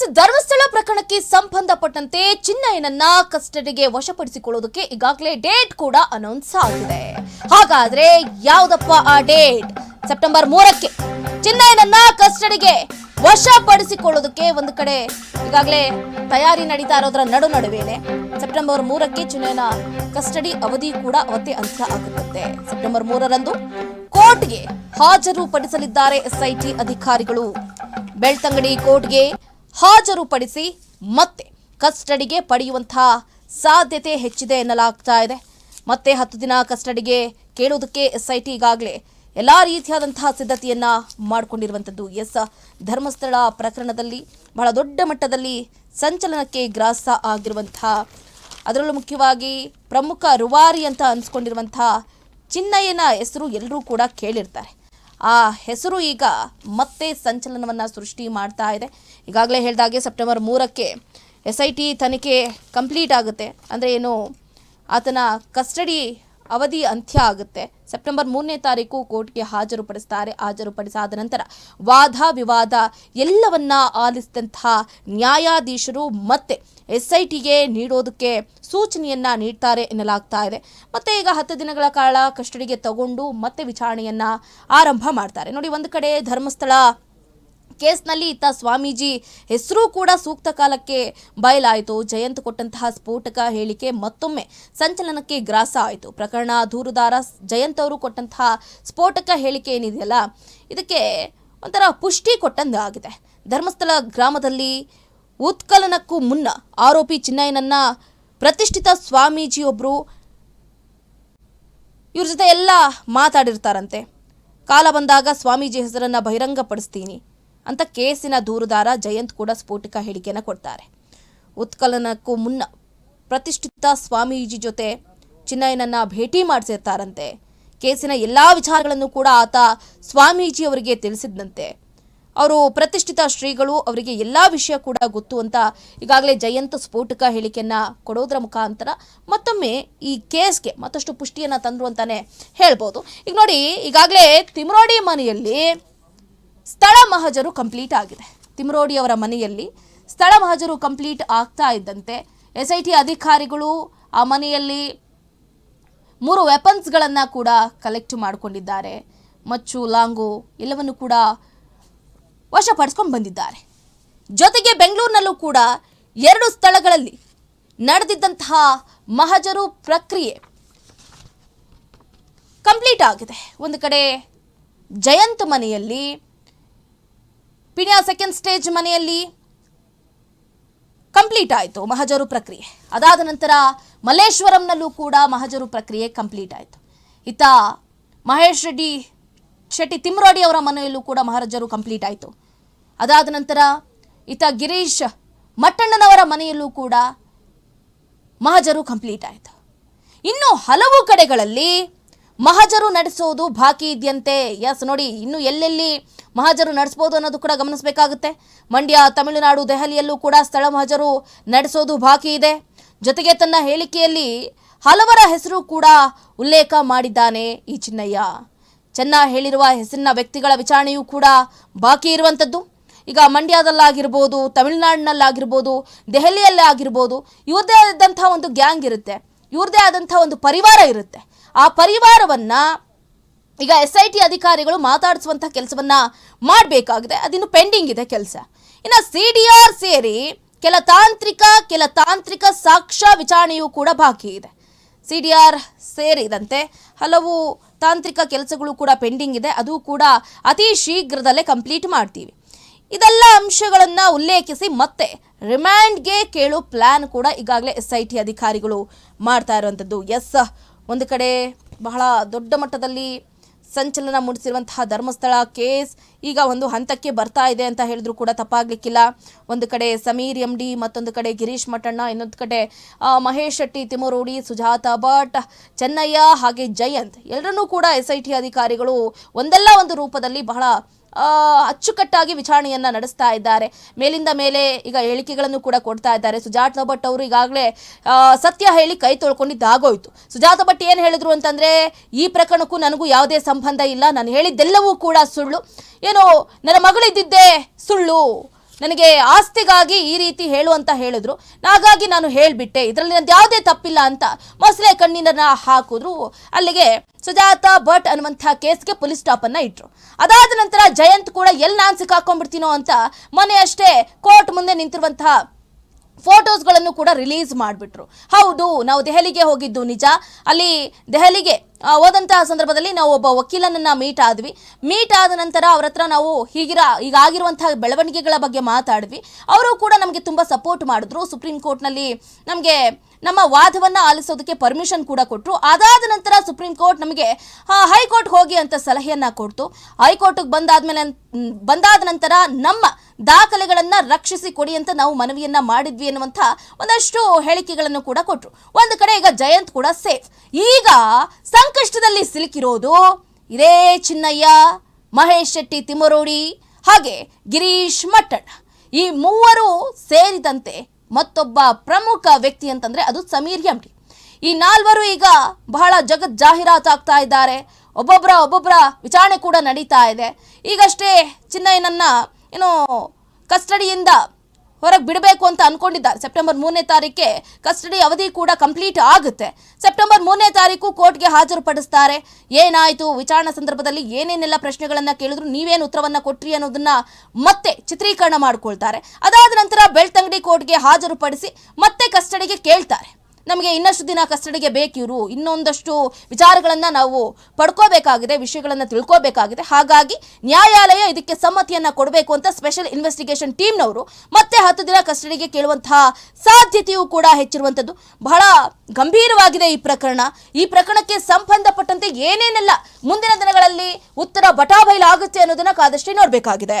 S Dharmasthala ಪ್ರಕರಣಕ್ಕೆ ಸಂಬಂಧಪಟ್ಟಂತೆ ಚಿನ್ನಯ್ಯನನ್ನ ಕಸ್ಟಡಿಗೆ ವಶಪಡಿಸಿಕೊಳ್ಳೋದಕ್ಕೆ ಈಗಾಗಲೇ ಡೇಟ್ ಕೂಡ ಅನೌನ್ಸ್ ಆಗಿದೆ. ಹಾಗಾದ್ರೆ ಯಾವ್ದಪ್ಪ ಆ ಡೇಟ್? ಸೆಪ್ಟೆಂಬರ್ ಮೂರಕ್ಕೆ ಚಿನ್ನಯ್ಯನನ್ನ ಕಸ್ಟಡಿಗೆ ವಶಪಡಿಸಿಕೊಳ್ಳೋದಕ್ಕೆ ಒಂದು ಕಡೆ ಈಗಾಗಲೇ ತಯಾರಿ ನಡೀತಾ ಇರೋದ್ರ ನಡು ನಡುವೆನೆ ಸೆಪ್ಟೆಂಬರ್ ಮೂರಕ್ಕೆ ಚಿನ್ನಯ್ಯನ ಕಸ್ಟಡಿ ಅವಧಿ ಕೂಡ ಅವತ್ತೇ ಅಂತ್ಯ ಆಗುತ್ತೆ ಸೆಪ್ಟೆಂಬರ್ ಮೂರರಂದು ಕೋರ್ಟ್ಗೆ ಹಾಜರು ಪಡಿಸಲಿದ್ದಾರೆ ಎಸ್ಐಟಿ ಅಧಿಕಾರಿಗಳು. ಬೆಳ್ತಂಗಡಿ ಕೋರ್ಟ್ಗೆ ಹಾಜರುಪಡಿಸಿ ಮತ್ತೆ ಕಸ್ಟಡಿಗೆ ಪಡೆಯುವಂತಹ ಸಾಧ್ಯತೆ ಹೆಚ್ಚಿದೆ ಎನ್ನಲಾಗ್ತಾ ಇದೆ. ಮತ್ತೆ ಹತ್ತು ದಿನ ಕಸ್ಟಡಿಗೆ ಕೇಳುವುದಕ್ಕೆ ಎಸ್ಐಟಿ ಈಗಾಗಲೇ ಎಲ್ಲ ರೀತಿಯಾದಂತಹ ಸಿದ್ಧತೆಯನ್ನ ಮಾಡಿಕೊಂಡಿರುವಂಥದ್ದು ಎಸ್, ಧರ್ಮಸ್ಥಳ ಪ್ರಕರಣದಲ್ಲಿ ಬಹಳ ದೊಡ್ಡ ಮಟ್ಟದಲ್ಲಿ ಸಂಚಲನಕ್ಕೆ ಗ್ರಾಸ ಆಗಿರುವಂತಹ, ಅದರಲ್ಲೂ ಮುಖ್ಯವಾಗಿ ಪ್ರಮುಖ ರುವಾರಿ ಅಂತ ಅನ್ಸ್ಕೊಂಡಿರುವಂತಹ ಚಿನ್ನಯ್ಯನ ಹೆಸರು ಎಲ್ಲರೂ ಕೂಡ ಕೇಳಿರ್ತಾರೆ. ಆ ಹೆಸರು ಈಗ ಮತ್ತೆ ಸಂಚಲನವನ್ನು ಸೃಷ್ಟಿ ಮಾಡ್ತಾ ಇದೆ. ಈಗಾಗಲೇ ಹೇಳಿದಾಗೆ ಸೆಪ್ಟೆಂಬರ್ ಮೂರಕ್ಕೆ ಎಸ್ ಐ ಟಿ ತನಿಖೆ ಕಂಪ್ಲೀಟ್ ಆಗುತ್ತೆ. ಅಂದರೆ ಏನು, ಆತನ ಕಸ್ಟಡಿ ಅವಧಿ ಅಂತ್ಯ ಆಗುತ್ತೆ. ಸೆಪ್ಟೆಂಬರ್ ಮೂರನೇ ತಾರೀಕು ಕೋರ್ಟ್ಗೆ ಹಾಜರುಪಡಿಸ್ತಾರೆ. ಹಾಜರುಪಡಿಸಾದ ನಂತರ ವಾದ, ವಿವಾದ ಎಲ್ಲವನ್ನ ಆಲಿಸಿದಂತಹ ನ್ಯಾಯಾಧೀಶರು ಮತ್ತೆ ಎಸ್ ಐ ಟಿಗೆ ನೀಡೋದಕ್ಕೆ ಸೂಚನೆಯನ್ನ ನೀಡ್ತಾರೆ ಎನ್ನಲಾಗ್ತಾ ಇದೆ. ಮತ್ತೆ ಈಗ ಹತ್ತು ದಿನಗಳ ಕಾಲ ಕಸ್ಟಡಿಗೆ ತಗೊಂಡು ಮತ್ತೆ ವಿಚಾರಣೆಯನ್ನ ಆರಂಭ ಮಾಡ್ತಾರೆ. ನೋಡಿ, ಒಂದು ಕಡೆ ಧರ್ಮಸ್ಥಳ ಕೇಸ್ನಲ್ಲಿ ಇತ್ತ ಸ್ವಾಮೀಜಿ ಹೆಸರು ಕೂಡ ಸೂಕ್ತ ಕಾಲಕ್ಕೆ ಬಯಲಾಯಿತು. ಜಯಂತ್ ಕೊಟ್ಟಂತಹ ಸ್ಫೋಟಕ ಹೇಳಿಕೆ ಮತ್ತೊಮ್ಮೆ ಸಂಚಲನಕ್ಕೆ ಗ್ರಾಸ ಆಯಿತು. ಪ್ರಕರಣ ದೂರುದಾರ ಜಯಂತ್ ಅವರು ಕೊಟ್ಟಂತಹ ಸ್ಫೋಟಕ ಹೇಳಿಕೆ ಏನಿದೆಯಲ್ಲ, ಇದಕ್ಕೆ ಒಂಥರ ಪುಷ್ಟಿ ಕೊಟ್ಟಂದಾಗಿದೆ ಧರ್ಮಸ್ಥಳ ಗ್ರಾಮದಲ್ಲಿ ಉತ್ಕಲನಕ್ಕೂ ಮುನ್ನ ಆರೋಪಿ ಚಿನ್ನಯ್ಯನನ್ನ ಪ್ರತಿಷ್ಠಿತ ಸ್ವಾಮೀಜಿಯೊಬ್ಬರು ಇವ್ರ ಜೊತೆ ಎಲ್ಲ ಮಾತಾಡಿರ್ತಾರಂತೆ. ಕಾಲ ಬಂದಾಗ ಸ್ವಾಮೀಜಿ ಹೆಸರನ್ನು ಬಹಿರಂಗಪಡಿಸ್ತೀನಿ. ಅಂತ ಕೇಸಿನ ದೂರುದಾರ ಜಯಂತ್ ಕೂಡ ಸ್ಫೋಟಕ ಹೇಳಿಕೆಯನ್ನು ಕೊಡ್ತಾರೆ. ಉತ್ಕಲನಕ್ಕೂ ಮುನ್ನ ಪ್ರತಿಷ್ಠಿತ ಸ್ವಾಮೀಜಿ ಜೊತೆ ಚಿನ್ನಯ್ಯನನ್ನ ಭೇಟಿ ಮಾಡಿಸಿರ್ತಾರಂತೆ. ಕೇಸಿನ ಎಲ್ಲಾ ವಿಚಾರಗಳನ್ನು ಕೂಡ ಆತ ಸ್ವಾಮೀಜಿ ಅವರಿಗೆ ತಿಳಿಸಿದ್ದಂತೆ ಅವರು ಪ್ರತಿಷ್ಠಿತ ಶ್ರೀಗಳು, ಅವರಿಗೆ ಎಲ್ಲ ವಿಷಯ ಕೂಡ ಗೊತ್ತು ಅಂತ ಈಗಾಗಲೇ ಜಯಂತ್ ಸ್ಫೋಟಕ ಹೇಳಿಕೆಯನ್ನ ಕೊಡೋದ್ರ ಮುಖಾಂತರ ಮತ್ತೊಮ್ಮೆ ಈ ಕೇಸ್ಗೆ ಮತ್ತಷ್ಟು ಪುಷ್ಟಿಯನ್ನ ತಂದ್ರು ಅಂತಾನೆ ಹೇಳ್ಬೋದು. ಈಗ ನೋಡಿ, ಈಗಾಗಲೇ ತಿಮ್ರೋಡಿ ಮನೆಯಲ್ಲಿ ಸ್ಥಳ ಮಹಜರು ಕಂಪ್ಲೀಟ್ ಆಗಿದೆ. ತಿಮ್ರೋಡಿ ಅವರ ಮನೆಯಲ್ಲಿ ಸ್ಥಳ ಮಹಜರು ಕಂಪ್ಲೀಟ್ ಆಗ್ತಾ ಇದ್ದಂತೆ ಎಸ್ ಐ ಟಿ ಅಧಿಕಾರಿಗಳು ಆ ಮನೆಯಲ್ಲಿ ಮೂರು ವೆಪನ್ಸ್ಗಳನ್ನು ಕೂಡ ಕಲೆಕ್ಟ್ ಮಾಡಿಕೊಂಡಿದ್ದಾರೆ. ಮಚ್ಚು, ಲಾಂಗು ಎಲ್ಲವನ್ನು ಕೂಡ ವಶಪಡಿಸ್ಕೊಂಡು ಬಂದಿದ್ದಾರೆ. ಜೊತೆಗೆ ಬೆಂಗಳೂರಿನಲ್ಲೂ ಕೂಡ ಎರಡು ಸ್ಥಳಗಳಲ್ಲಿ ನಡೆದಿದ್ದಂತಹ ಮಹಜರು ಪ್ರಕ್ರಿಯೆ ಕಂಪ್ಲೀಟ್ ಆಗಿದೆ. ಒಂದು ಕಡೆ ಜಯಂತ್ ಮನೆಯಲ್ಲಿ ಪಿಣಿಯ ಸೆಕೆಂಡ್ ಸ್ಟೇಜ್ ಮನೆಯಲ್ಲಿ ಕಂಪ್ಲೀಟ್ ಆಯಿತು ಮಹಜರು ಪ್ರಕ್ರಿಯೆ. ಅದಾದ ನಂತರ ಮಲ್ಲೇಶ್ವರಂನಲ್ಲೂ ಕೂಡ ಮಹಜರು ಪ್ರಕ್ರಿಯೆ ಕಂಪ್ಲೀಟ್ ಆಯಿತು. ಇತ್ತ ಮಹೇಶ್ ರೆಡ್ಡಿ, ಶೆಟ್ಟಿ ತಿಮ್ರೋಡಿ ಅವರ ಮನೆಯಲ್ಲೂ ಕೂಡ ಮಹಜರು ಕಂಪ್ಲೀಟ್ ಆಯಿತು. ಅದಾದ ನಂತರ ಇತ ಗಿರೀಶ್ ಮಟ್ಟಣ್ಣನವರ ಮನೆಯಲ್ಲೂ ಕೂಡ ಮಹಜರು ಕಂಪ್ಲೀಟ್ ಆಯಿತು. ಇನ್ನು ಹಲವು ಕಡೆಗಳಲ್ಲಿ ಮಹಜರು ನಡೆಸೋದು ಬಾಕಿ ಇದೆಯಂತೆ. ಎಸ್ ನೋಡಿ, ಇನ್ನು ಎಲ್ಲೆಲ್ಲಿ ಮಹಜರು ನಡೆಸ್ಬೋದು ಅನ್ನೋದು ಕೂಡ ಗಮನಿಸಬೇಕಾಗುತ್ತೆ. ಮಂಡ್ಯ, ತಮಿಳುನಾಡು, ದೆಹಲಿಯಲ್ಲೂ ಕೂಡ ಸ್ಥಳ ಮಹಜರು ನಡೆಸೋದು ಬಾಕಿ ಇದೆ. ಜೊತೆಗೆ ತನ್ನ ಹೇಳಿಕೆಯಲ್ಲಿ ಹಲವರ ಹೆಸರು ಕೂಡ ಉಲ್ಲೇಖ ಮಾಡಿದ್ದಾನೆ ಈ ಚಿನ್ನಯ್ಯ. ಚೆನ್ನ ಹೇಳಿರುವ ಹೆಸರಿನ ವ್ಯಕ್ತಿಗಳ ವಿಚಾರಣೆಯೂ ಕೂಡ ಬಾಕಿ ಇರುವಂಥದ್ದು. ಈಗ ಮಂಡ್ಯದಲ್ಲಾಗಿರ್ಬೋದು, ತಮಿಳುನಾಡಿನಲ್ಲಾಗಿರ್ಬೋದು ದೆಹಲಿಯಲ್ಲೇ ಆಗಿರ್ಬೋದು ಇವ್ರದೇ ಆದಂಥ ಒಂದು ಗ್ಯಾಂಗ್ ಇರುತ್ತೆ. ಇವ್ರದೇ ಆದಂಥ ಒಂದು ಪರಿವಾರ ಇರುತ್ತೆ. ಆ ಪರಿವಾರವನ್ನ ಈಗ ಎಸ್ ಐ ಟಿ ಅಧಿಕಾರಿಗಳು ಮಾತಾಡಿಸುವಂಥ ಕೆಲಸವನ್ನ ಮಾಡಬೇಕಾಗಿದೆ. ಅದಿನ್ನು ಪೆಂಡಿಂಗ್ ಇದೆ ಕೆಲಸ. ಇನ್ನು ಸಿ ಡಿ ಆರ್ ಸೇರಿ ಕೆಲ ತಾಂತ್ರಿಕ ಕೆಲ ತಾಂತ್ರಿಕ ಸಾಕ್ಷ್ಯ ವಿಚಾರಣೆಯೂ ಕೂಡ ಬಾಕಿ ಇದೆ. ಸಿ ಡಿ ಆರ್ ಸೇರಿದಂತೆ ಹಲವು ತಾಂತ್ರಿಕ ಕೆಲಸಗಳು ಕೂಡ ಪೆಂಡಿಂಗ್ ಇದೆ. ಅದು ಕೂಡ ಅತಿ ಶೀಘ್ರದಲ್ಲೇ ಕಂಪ್ಲೀಟ್ ಮಾಡ್ತೀವಿ. ಇದೆಲ್ಲ ಅಂಶಗಳನ್ನು ಉಲ್ಲೇಖಿಸಿ ಮತ್ತೆ ರಿಮ್ಯಾಂಡ್ಗೆ ಕೇಳೋ ಪ್ಲಾನ್ ಕೂಡ ಈಗಾಗಲೇ ಎಸ್ ಐ ಟಿ ಅಧಿಕಾರಿಗಳು ಮಾಡ್ತಾ ಇರುವಂಥದ್ದು. ಎಸ್ ಒಂದು ಕಡೆ ಬಹಳ ದೊಡ್ಡ ಮಟ್ಟದಲ್ಲಿ ಸಂಚಲನ ಮೂಡಿಸಿರುವಂತಹ ಧರ್ಮಸ್ಥಳ ಕೇಸ್ ಈಗ ಒಂದು ಹಂತಕ್ಕೆ ಬರ್ತಾ ಇದೆ ಅಂತ ಹೇಳಿದ್ರು ಕೂಡ ತಪ್ಪಾಗ್ಲಿಕ್ಕಿಲ್ಲ. ಒಂದು ಕಡೆ ಸಮೀರ್ ಎಂ ಡಿ ಮತ್ತೊಂದು ಕಡೆ ಗಿರೀಶ್ ಮಠಣ್ಣ, ಇನ್ನೊಂದು ಕಡೆ ಮಹೇಶ್ ಶೆಟ್ಟಿ ತಿಮರೋಡಿ ಸುಜಾತ ಭಟ್, ಚೆನ್ನಯ್ಯ ಹಾಗೆ ಜಯಂತ್. ಎಲ್ಲರನ್ನೂ ಕೂಡ ಎಸ್ ಐ ಟಿ ಅಧಿಕಾರಿಗಳು ಒಂದಲ್ಲ ಒಂದು ರೂಪದಲ್ಲಿ ಬಹಳ ಅಚ್ಚುಕಟ್ಟಾಗಿ ವಿಚಾರಣೆಯನ್ನ ನಡೆಸ್ತಾ ಇದ್ದಾರೆ. ಮೇಲಿಂದ ಮೇಲೆ ಈಗ ಹೇಳಿಕೆಗಳನ್ನು ಕೂಡ ಕೊಡ್ತಾ ಇದ್ದಾರೆ. ಸುಜಾತ ಭಟ್ ಅವರು ಈಗಾಗಲೇ ಸತ್ಯ ಹೇಳಿ ಕೈ ತೊಳ್ಕೊಂಡಿದ್ದಾಗೋಯ್ತು ಸುಜಾತ ಭಟ್ ಏನು ಹೇಳಿದ್ರು ಅಂತಂದ್ರೆ, ಈ ಪ್ರಕರಣಕ್ಕೂ ನನಗೂ ಯಾವುದೇ ಸಂಬಂಧ ಇಲ್ಲ. ನಾನು ಹೇಳಿದ್ದೆಲ್ಲವೂ ಕೂಡ ಸುಳ್ಳು. ಏನೋ, ನನ್ನ ಮಗಳಿದ್ದಿದ್ದೇ ಸುಳ್ಳು. ನನಗೆ ಆಸ್ತಿಗಾಗಿ ಈ ರೀತಿ ಹೇಳು ಅಂತ ಹೇಳಿದ್ರು. ಹಾಗಾಗಿ ನಾನು ಹೇಳ್ಬಿಟ್ಟೆ, ಇದರಲ್ಲಿ ನಂದು ಯಾವುದೇ ತಪ್ಪಿಲ್ಲ ಅಂತ. ಮೊಸಳೆ ಕಣ್ಣಿನ ಹಾಕಿದ್ರು. ಅಲ್ಲಿಗೆ ಸುಜಾತ ಭಟ್ ಅನ್ನುವಂಥ ಕೇಸ್ಗೆ ಪೊಲೀಸ್ ಸ್ಟಾಪ್ ಇಟ್ಟರು ಅದಾದ ನಂತರ ಜಯಂತ್ ಕೂಡ ಎಲ್ಲಿ ನಾನು ಸಿಕ್ಕಾಕೊಂಡ್ಬಿಡ್ತೀನೋ ಅಂತ ಮೊನ್ನೆ ಅಷ್ಟೇ ಕೋರ್ಟ್ ಮುಂದೆ ನಿಂತಿರುವಂತಹ ಫೋಟೋಸ್ಗಳನ್ನು ಕೂಡ ರಿಲೀಸ್ ಮಾಡಿಬಿಟ್ರು. ಹೌದು, ನಾವು ದೆಹಲಿಗೆ ಹೋಗಿದ್ದು ನಿಜ. ಅಲ್ಲಿ ದೆಹಲಿಗೆ ಹೋದಂತಹ ಸಂದರ್ಭದಲ್ಲಿ ನಾವು ಒಬ್ಬ ವಕೀಲನನ್ನ ಮೀಟ್ ಆದ್ವಿ. ಮೀಟ್ ಆದ ನಂತರ ಅವ್ರ ಹತ್ರ ನಾವು ಹೀಗಿರ ಈಗ ಆಗಿರುವಂತಹ ಬೆಳವಣಿಗೆಗಳ ಬಗ್ಗೆ ಮಾತಾಡಿದ್ವಿ. ಅವರು ಕೂಡ ನಮಗೆ ತುಂಬ ಸಪೋರ್ಟ್ ಮಾಡಿದ್ರು. ಸುಪ್ರೀಂ ಕೋರ್ಟ್ನಲ್ಲಿ ನಮಗೆ ನಮ್ಮ ವಾದವನ್ನ ಆಲಿಸೋದಕ್ಕೆ ಪರ್ಮಿಷನ್ ಕೂಡ ಕೊಟ್ಟರು ಅದಾದ ನಂತರ ಸುಪ್ರೀಂ ಕೋರ್ಟ್ ನಮಗೆ ಹೈಕೋರ್ಟ್ ಹೋಗಿ ಅಂತ ಸಲಹೆಯನ್ನ ಕೊಡ್ತು. ಹೈಕೋರ್ಟ್ಗೆ ಬಂದಾದ್ಮೇಲೆ ಬಂದಾದ ನಂತರ ನಮ್ಮ ದಾಖಲೆಗಳನ್ನ ರಕ್ಷಿಸಿ ಕೊಡಿ ಅಂತ ನಾವು ಮನವಿಯನ್ನ ಮಾಡಿದ್ವಿ ಅನ್ನುವಂಥ ಒಂದಷ್ಟು ಹೇಳಿಕೆಗಳನ್ನು ಕೂಡ ಕೊಟ್ಟರು ಒಂದು ಕಡೆ ಈಗ ಜಯಂತ್ ಕೂಡ ಸೇಫ್. ಈಗ ಸಂಕಷ್ಟದಲ್ಲಿ ಸಿಲುಕಿರೋದು ಇದೇ ಚಿನ್ನಯ್ಯ, ಮಹೇಶ್ ಶೆಟ್ಟಿ ತಿಮರೋಡಿ ಹಾಗೆ ಗಿರೀಶ್ ಮಟ್ಟಣ್ಣ. ಈ ಮೂವರು ಸೇರಿದಂತೆ ಮತ್ತೊಬ್ಬ ಪ್ರಮುಖ ವ್ಯಕ್ತಿ ಅಂತಂದ್ರೆ ಅದು ಸಮೀರ್ ಎಂಟಿ ಈ ನಾಲ್ವರು ಈಗ ಬಹಳ ಜಗತ್ ಜಾಹೀರಾತಾಗ್ತಾ ಇದ್ದಾರೆ. ಒಬ್ಬೊಬ್ಬರ ಒಬ್ಬೊಬ್ಬರ ವಿಚಾರಣೆ ಕೂಡ ನಡೀತಾ ಇದೆ. ಈಗಷ್ಟೇ ಚಿನ್ನಯ್ಯನನ್ನ, ಏನು, ಕಸ್ಟಡಿಯಿಂದ ಹೊರಗೆ ಬಿಡಬೇಕು ಅಂತ ಅನ್ಕೊಂಡಿದ್ದಾರೆ ಸೆಪ್ಟೆಂಬರ್ ಮೂರನೇ ತಾರೀಕೆ ಕಸ್ಟಡಿ ಅವಧಿ ಕೂಡ ಕಂಪ್ಲೀಟ್ ಆಗುತ್ತೆ. ಸೆಪ್ಟೆಂಬರ್ ಮೂರನೇ ತಾರೀಕು ಕೋರ್ಟ್ಗೆ ಹಾಜರುಪಡಿಸ್ತಾರೆ. ಏನಾಯಿತು? ವಿಚಾರಣಾ ಸಂದರ್ಭದಲ್ಲಿ ಏನೇನೆಲ್ಲ ಪ್ರಶ್ನೆಗಳನ್ನು ಕೇಳಿದ್ರು? ನೀವೇನು ಉತ್ತರವನ್ನು ಕೊಟ್ರಿ ಅನ್ನೋದನ್ನ ಮತ್ತೆ ಚಿತ್ರೀಕರಣ ಮಾಡ್ಕೊಳ್ತಾರೆ. ಅದಾದ ನಂತರ ಬೆಳ್ತಂಗಡಿ ಕೋರ್ಟ್ಗೆ ಹಾಜರುಪಡಿಸಿ ಮತ್ತೆ ಕಸ್ಟಡಿಗೆ ಕೇಳ್ತಾರೆ. ನಮಗೆ ಇನ್ನಷ್ಟು ದಿನ ಕಸ್ಟಡಿಗೆ ಬೇಕಿರು, ಇನ್ನೊಂದಷ್ಟು ವಿಚಾರಗಳನ್ನು ನಾವು ಪಡ್ಕೋಬೇಕಾಗಿದೆ, ವಿಷಯಗಳನ್ನು ತಿಳ್ಕೋಬೇಕಾಗಿದೆ. ಹಾಗಾಗಿ ನ್ಯಾಯಾಲಯ ಇದಕ್ಕೆ ಸಮ್ಮತಿಯನ್ನು ಕೊಡಬೇಕು ಅಂತ ಸ್ಪೆಷಲ್ ಇನ್ವೆಸ್ಟಿಗೇಷನ್ ಟೀಮ್ನವರು ಮತ್ತೆ ಹತ್ತು ದಿನ ಕಸ್ಟಡಿಗೆ ಕೇಳುವಂತಹ ಸಾಧ್ಯತೆಯೂ ಕೂಡ ಹೆಚ್ಚಿರುವಂಥದ್ದು. ಬಹಳ ಗಂಭೀರವಾಗಿದೆ ಈ ಪ್ರಕರಣ. ಈ ಪ್ರಕರಣಕ್ಕೆ ಸಂಬಂಧಪಟ್ಟಂತೆ ಏನೇನೆಲ್ಲ ಮುಂದಿನ ದಿನಗಳಲ್ಲಿ ಉತ್ತರ ಬಟಾಬೈಲಾಗುತ್ತೆ ಅನ್ನೋದನ್ನು ಕಾದಷ್ಟೇ ನೋಡಬೇಕಾಗಿದೆ.